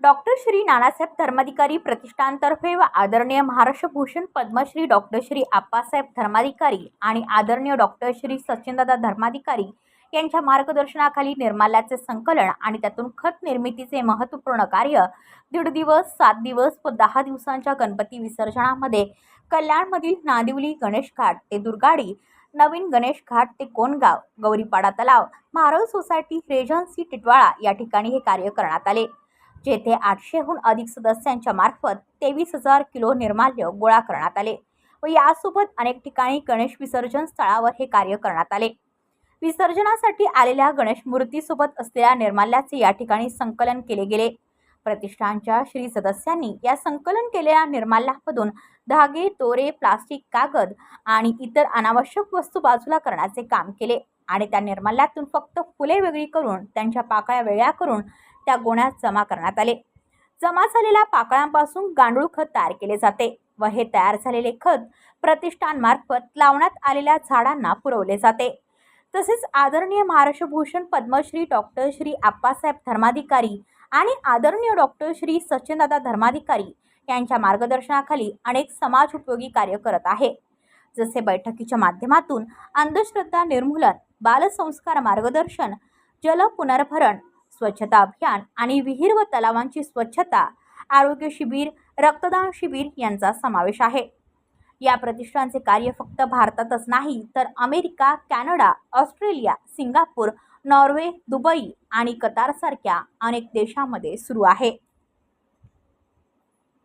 Doctor Shri Nanasaheb Dharmadhikari प्रतिष्ठानतर्फे व आदरणीय महाराष्ट्र भूषण पद्मश्री डॉक्टर श्री आप्पासाहेब धर्माधिकारी आणि आदरणीय डॉक्टर श्री सचिनदादा धर्माधिकारी यांच्या मार्गदर्शनाखाली निर्माल्याचे संकलन आणि त्यातून खत निर्मितीचे महत्त्वपूर्ण कार्य दीड दिवस सात दिवस व दहा दिवसांच्या गणपती विसर्जनामध्ये कल्याणमधील नादिवली गणेश घाट ते दुर्गाडी नवीन गणेश घाट ते कोणगाव गौरीपाडा तलाव मारळ सोसायटी रेजन्सी टिटवाळा या ठिकाणी हे कार्य करण्यात आले. जेथे आठशेहून अधिक सदस्यांच्या मार्फत तेवीस हजार किलो निर्माल्य गोळा करण्यात आले व यासोबत अनेक ठिकाणी गणेश विसर्जन स्थळावर हे कार्य करण्यात आले. विसर्जनासाठी आलेल्या गणेश मूर्तीसोबत असलेल्या निर्माल्याचे या ठिकाणी संकलन केले गेले. प्रतिष्ठानच्या श्री सदस्यांनी या संकलन केलेल्या निर्माल्यामधून धागे दोरे प्लास्टिक कागद आणि इतर अनावश्यक वस्तू बाजूला करण्याचे काम केले आणि त्या निर्माल्यातून फक्त फुले वेगळी करून त्यांच्या पाकळ्या वेगळ्या करून त्या गोण्यात जमा करण्यात आले. जमा झालेल्या पाकळ्यांपासून गांडूळ खत तयार केले जाते व हे तयार झालेले खत प्रतिष्ठानमार्फत लावण्यात आलेल्या झाडांना पुरवले जाते. तसेच आदरणीय महाराष्ट्र भूषण पद्मश्री डॉक्टर श्री आप्पासाहेब धर्माधिकारी आणि आदरणीय डॉक्टर श्री सचिनदादा धर्माधिकारी यांच्या मार्गदर्शनाखाली अनेक समाज उपयोगी कार्य करत आहे. जसे बैठकीच्या माध्यमातून अंधश्रद्धा निर्मूलन बालसंस्कार मार्गदर्शन जल पुनर्भरण स्वच्छता अभियान आणि विहीर व तलावांची स्वच्छता आरोग्य शिबिर रक्तदान शिबिर यांचा समावेश आहे. या प्रतिष्ठानचे कार्य फक्त भारतातच नाही तर America Canada Australia Singapore Norway Dubai आणि कतारसारख्या अनेक देशांमध्ये सुरू आहे.